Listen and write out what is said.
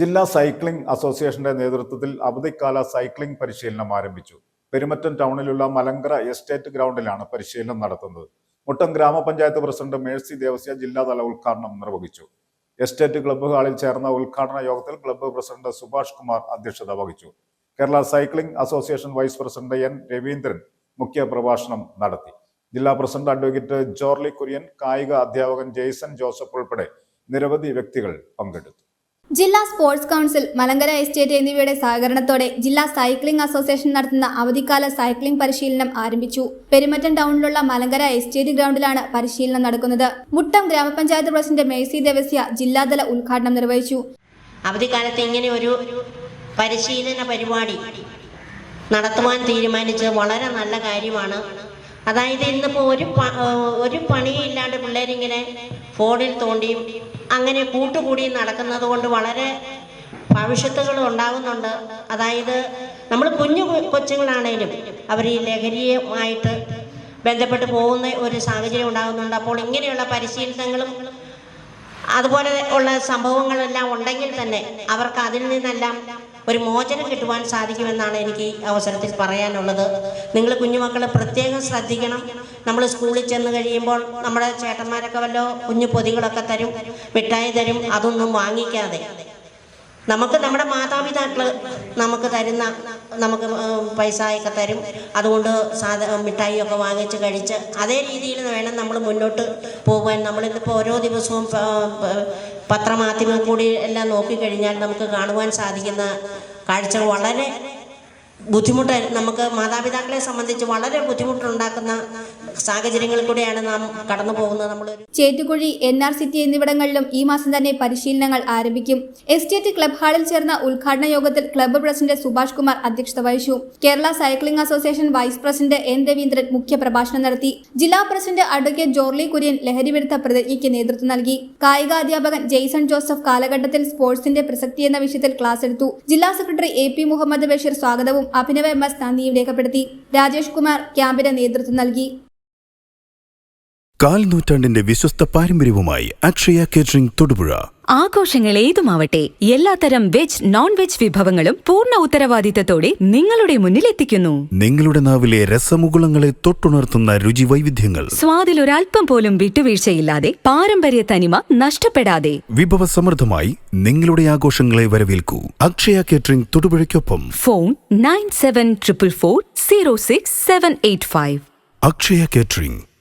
ജില്ലാ സൈക്ലിംഗ് അസോസിയേഷന്റെ നേതൃത്വത്തിൽ അവധിക്കാല സൈക്ലിംഗ് പരിശീലനം ആരംഭിച്ചു. പെരുമറ്റം ടൗണിലുള്ള മലങ്കര എസ്റ്റേറ്റ് ഗ്രൗണ്ടിലാണ് പരിശീലനം നടത്തുന്നത്. മുട്ടം ഗ്രാമപഞ്ചായത്ത് പ്രസിഡന്റ് മേഴ്സി ദേവസ്യ ജില്ലാതല ഉദ്ഘാടനം നിർവഹിച്ചു. എസ്റ്റേറ്റ് ക്ലബ്ബ് ഹാളിൽ ചേർന്ന ഉദ്ഘാടന യോഗത്തിൽ ക്ലബ്ബ് പ്രസിഡന്റ് സുഭാഷ് കുമാർ അധ്യക്ഷത വഹിച്ചു. Kerala cycling association vice president N. Raveendran മുഖ്യ പ്രഭാഷണം നടത്തി. ജില്ലാ പ്രസിഡന്റ് അഡ്വക്കേറ്റ് ജോർലി കുര്യൻ കായിക അധ്യാപകൻ ജെയ്സൺ ജോസഫ് ഉൾപ്പെടെ നിരവധി വ്യക്തികൾ പങ്കെടുത്തു. ജില്ലാ സ്പോർട്സ് കൗൺസിൽ മലങ്കര എസ്റ്റേറ്റ് എന്നിവയുടെ സഹകരണത്തോടെ ജില്ലാ സൈക്ലിംഗ് അസോസിയേഷൻ നടത്തുന്ന അവധിക്കാല സൈക്ലിംഗ് പരിശീലനം ആരംഭിച്ചു. പെരുമറ്റം ടൗണിലുള്ള മലങ്കര എസ്റ്റേറ്റ് ഗ്രൗണ്ടിലാണ് പരിശീലനം നടക്കുന്നത്. മുട്ടം ഗ്രാമപഞ്ചായത്ത് പ്രസിഡന്റ് മേഴ്സി ദേവസ്യ ജില്ലാതല ഉദ്ഘാടനം നിർവഹിച്ചു. അവധിക്കാലത്ത് ഇങ്ങനെ ഒരു പരിശീലന പരിപാടി നടത്തുവാൻ തീരുമാനിച്ചത് വളരെ നല്ല കാര്യമാണ്. അതായത് ഇന്നിപ്പോൾ ഒരു ഒരു പണിയില്ലാണ്ട് പിള്ളേരിങ്ങനെ ഫോണിൽ തോണ്ടിയും അങ്ങനെ കൂട്ടുകൂടിയും നടക്കുന്നത് കൊണ്ട് വളരെ ഭവിഷ്യത്തുകൾ ഉണ്ടാകുന്നുണ്ട് അതായത് നമ്മൾ കുഞ്ഞു കൊച്ചുങ്ങളാണേലും അവർ ഈ ലഹരിയുമായിട്ട് ബന്ധപ്പെട്ട് പോകുന്ന ഒരു സാഹചര്യം ഉണ്ടാകുന്നുണ്ട്. അപ്പോൾ ഇങ്ങനെയുള്ള പരിശീലനങ്ങളും അതുപോലെ ഉള്ള സംഭവങ്ങളെല്ലാം ഉണ്ടെങ്കിൽ തന്നെ അവർക്ക് അതിൽ നിന്നെല്ലാം ഒരു മോചനം കിട്ടുവാൻ സാധിക്കുമെന്നാണ് എനിക്ക് ഈ അവസരത്തിൽ പറയാനുള്ളത്. നിങ്ങൾ കുഞ്ഞുമക്കളെ പ്രത്യേകം ശ്രദ്ധിക്കണം. നമ്മൾ സ്കൂളിൽ ചെന്ന് കഴിയുമ്പോൾ നമ്മുടെ ചേട്ടന്മാരൊക്കെ വല്ലോ കുഞ്ഞു പൊതികളൊക്കെ തരും മിഠായി തരും അതൊന്നും വാങ്ങിക്കാതെ. നമുക്ക് നമ്മുടെ മാതാപിതാക്കൾ നമുക്ക് തരുന്ന നമുക്ക് പൈസ പൈസയൊക്കെ തരും. അതുകൊണ്ട് സാധ മിഠായിയൊക്കെ വാങ്ങിച്ച് കഴിച്ച് അതേ രീതിയിൽ വേണം നമ്മൾ മുന്നോട്ട് പോകാൻ നമ്മളിന്നിപ്പോൾ ഓരോ ദിവസവും പത്രമാധ്യമം കൂടി എല്ലാം നോക്കിക്കഴിഞ്ഞാൽ നമുക്ക് കാണുവാൻ സാധിക്കുന്ന കാഴ്ച വളരെ ബുദ്ധിമുട്ട് നമുക്ക് മാതാപിതാക്കളെ സംബന്ധിച്ച് വളരെ ബുദ്ധിമുട്ടുണ്ടാക്കുന്ന സാഹചര്യങ്ങളിൽ കൂടെയാണ് നാം കടന്നു പോകുന്നത്. നമ്മൾ ചേറ്റുകുഴി എൻ ആർ സിറ്റി എന്നിവിടങ്ങളിലും ഈ മാസം തന്നെ പരിശീലനങ്ങൾ ആരംഭിക്കും. എസ്റ്റേറ്റ് ക്ലബ് ഹാളിൽ ചേർന്ന ഉദ്ഘാടന യോഗത്തിൽ ക്ലബ്ബ് പ്രസിഡന്റ് സുഭാഷ് കുമാർ അധ്യക്ഷത വഹിച്ചു. Kerala cycling association vice president N Raveendran മുഖ്യ പ്രഭാഷണം നടത്തി. ജില്ലാ പ്രസിഡന്റ് അഡ്വക്കേറ്റ് ജോർലി കുര്യൻ ലഹരി വിരുദ്ധ പ്രതിജ്ഞയ്ക്ക് നേതൃത്വം നൽകി. കായിക അധ്യാപകൻ ജെയ്സൺ ജോസഫ് കാലഘട്ടത്തിൽ സ്പോർട്സിന്റെ പ്രസക്തി എന്ന വിഷയത്തിൽ ക്ലാസ് എടുത്തു. ജില്ലാ secretary A P Muhammad Basheer സ്വാഗതവും അഭിനവ് എം എസ് നന്ദിയും രേഖപ്പെടുത്തി. രാജേഷ് കുമാർ ക്യാമ്പിന് നേതൃത്വം നൽകി. കാൽ നൂറ്റാണ്ടിന്റെ വിശ്വസ്ത പാരമ്പര്യവുമായി അക്ഷയ കേറ്ററിംഗ് തൊടുപുഴ. ആഘോഷങ്ങൾ ഏതുമാവട്ടെ എല്ലാത്തരം വെജ് നോൺ വെജ് വിഭവങ്ങളും പൂർണ ഉത്തരവാദിത്തത്തോടെ നിങ്ങളുടെ മുന്നിൽ എത്തിക്കുന്നു. നിങ്ങളുടെ നാവിലെ രസമുകുളങ്ങളെ തൊട്ടുണർത്തുന്ന രുചി വൈവിധ്യങ്ങൾ സ്വാദിൽ ഒരൽപ്പം പോലും വിട്ടുവീഴ്ചയില്ലാതെ പാരമ്പര്യ തനിമ നഷ്ടപ്പെടാതെ. വിഭവസമൃദ്ധമായി നിങ്ങളുടെ ആഘോഷങ്ങളെ വരവേൽക്കൂ. Akshaya catering തൊടുപുഴയ്ക്കൊപ്പം. Phone nine seven triple four zero six seven eight five. Akshaya catering